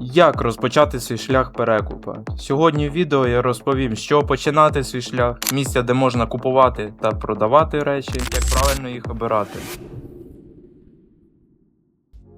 Як розпочати свій шлях перекупа? Сьогодні в відео я розповім, з чого починати свій шлях, місця, де можна купувати та продавати речі, як правильно їх обирати.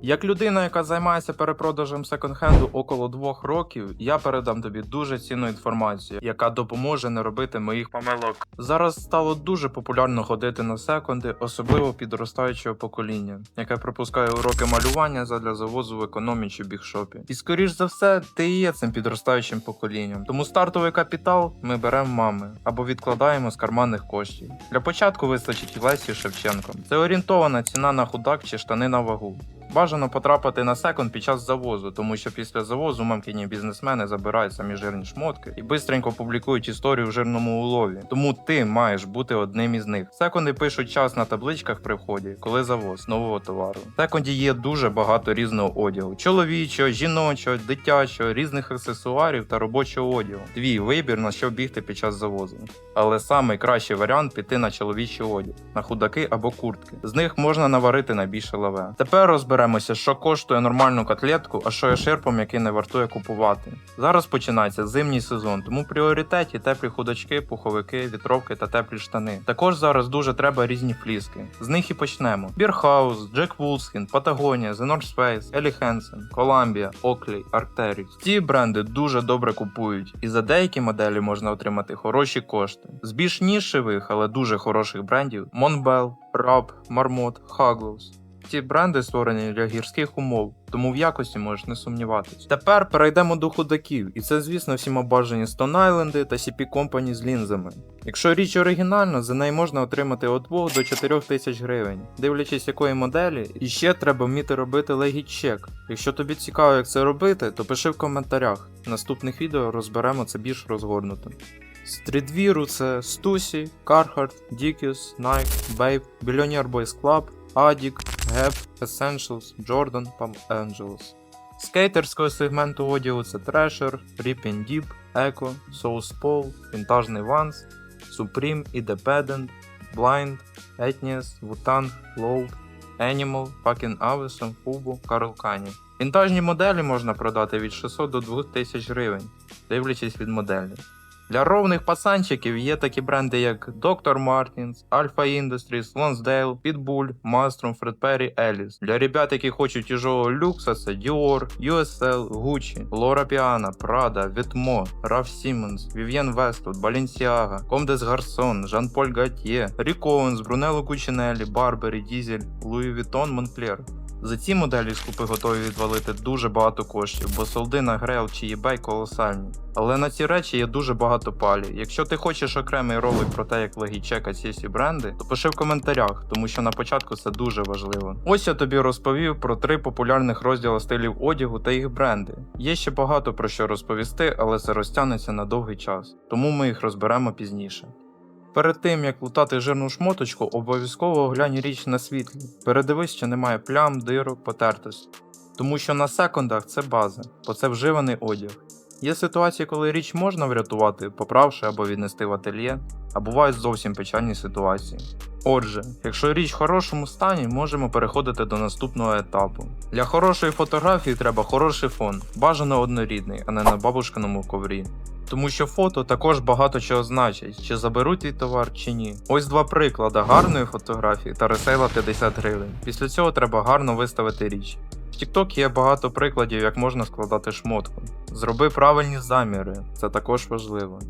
Як людина, яка займається перепродажем секонд-хенду около двох років, я передам тобі дуже цінну інформацію, яка допоможе не робити моїх помилок. Зараз стало дуже популярно ходити на секонди, особливо підростаючого покоління, яке пропускає уроки малювання задля завозу в економі чи бігшопі. І скоріш за все, ти і є цим підростаючим поколінням. Тому стартовий капітал ми беремо мами або відкладаємо з карманних коштів. Для початку вистачить Лесі Шевченко. Це орієнтована ціна на худак чи штани на вагу. Бажано потрапити на секонд під час завозу, тому що після завозу мамкині бізнесмени забирають самі жирні шмотки і бистренько публікують історію в жирному улові. Тому ти маєш бути одним із них. Секонди пишуть час на табличках при вході, коли завоз нового товару. В секонді є дуже багато різного одягу: чоловічого, жіночого, дитячого, різних аксесуарів та робочого одягу. Твій вибір на що бігти під час завозу. Але найкращий варіант піти на чоловічий одяг, на худаки або куртки. З них можна наварити найбільше лаве. Тепер розберемося, що коштує нормальну котлетку, а що є ширпом, який не вартує купувати. Зараз починається зимній сезон, тому в пріоритеті теплі худачки, пуховики, вітровки та теплі штани. Також зараз дуже треба різні фліски. З них і почнемо: Бірхаус, Джек Вулскін, Патагонія, The North Face, Елі Хенсен, Коламбія, Оклі, Арктеріс. Ці бренди дуже добре купують, і за деякі моделі можна отримати хороші кошти. З більш нішевих, але дуже хороших брендів Монбел, Раб, Мармот, Хаглус. Ці бренди створені для гірських умов, тому в якості можеш не сумніватись. Тепер перейдемо до худаків, і це, звісно, всім обажані Stone Island та CP Company з лінзами. Якщо річ оригінальна, за неї можна отримати від 2 до 4 тисяч гривень, дивлячись якої моделі, і ще треба вміти робити легіт-чек. Якщо тобі цікаво, як це робити, то пиши в коментарях. В наступних відео розберемо це більш розгорнуто. Стрітвіру це Стусі, Carhartt, Dickies, Nike, Babe, Billionaire Boys Club, Adic, Gap, Essentials, Jordan, Palm Angels. Скейтерського сегменту одягу це Thrasher, Rip and Deep, Echo, Soul Paul, Вінтажний Vans, Supreme, Independent, Blind, Ethnies, Wutan, Load, Animal, Fucking Avison, Fubu, Карл Кані. Вінтажні моделі можна продати від 600 до 2000 гривень, дивлячись від моделі. Для ровних пацанчиків є такі бренди, як Dr. Martens, Alpha Industries, Lonsdale, Pitbull, Mastrom, Fred Perry, Alice. Для ребят, які хочуть тяжелого люкса, це Dior, USL, Gucci, Laura Piana, Prada, Vetements, Ralph Simmons, Vivienne Westwood, Balenciaga, Comme des Garçons, Jean-Paul Gaultier, Rick Owens, Brunello Cucinelli, Burberry, Diesel, Louis Vuitton, Moncler. За ці моделі скупи готові відвалити дуже багато коштів, бо солди на Grail чи eBay колосальні. Але на ці речі є дуже багато палі. Якщо ти хочеш окремий ролик про те, як легічекати ці всі бренди, то пиши в коментарях, тому що на початку це дуже важливо. Ось я тобі розповів про три популярних розділи стилів одягу та їх бренди. Є ще багато про що розповісти, але це розтягнеться на довгий час, тому ми їх розберемо пізніше. Перед тим як лутати жирну шмоточку, обов'язково оглянь річ на світлі. Передивись, чи немає плям, дирок, потертості. Тому що на секундах це база, бо це вживаний одяг. Є ситуації, коли річ можна врятувати, поправши або віднести в ательє, а бувають зовсім печальні ситуації. Отже, якщо річ в хорошому стані, можемо переходити до наступного етапу. Для хорошої фотографії треба хороший фон, бажано однорідний, а не на бабушкиному коврі. Тому що фото також багато чого значить, чи заберуть твій товар чи ні. Ось два приклади гарної фотографії та ресейла 50 гривень. Після цього треба гарно виставити річ. В TikTok є багато прикладів, як можна складати шмотку. Зроби правильні заміри, це також важливо.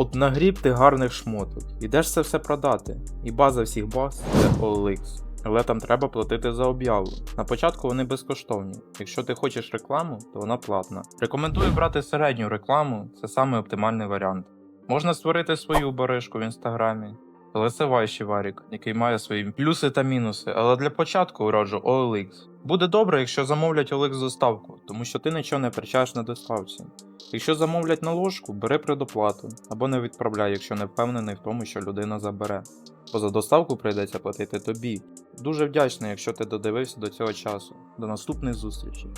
От нагріб ти гарних шмоток, ідеш це все продати. І база всіх баз це OLX. Але там треба платити за об'яву. На початку вони безкоштовні. Якщо ти хочеш рекламу, то вона платна. Рекомендую брати середню рекламу, це саме оптимальний варіант. Можна створити свою баришку в інстаграмі, але це важчий варік, який має свої плюси та мінуси. Але для початку раджу OLX. Буде добре, якщо замовлять Олекс доставку, тому що ти нічого не втрачаєш на доставці. Якщо замовлять на ложку, бери предоплату або не відправляй, якщо не впевнений в тому, що людина забере. Бо за доставку прийдеться платити тобі. Дуже вдячний, якщо ти додивився до цього часу. До наступних зустрічей.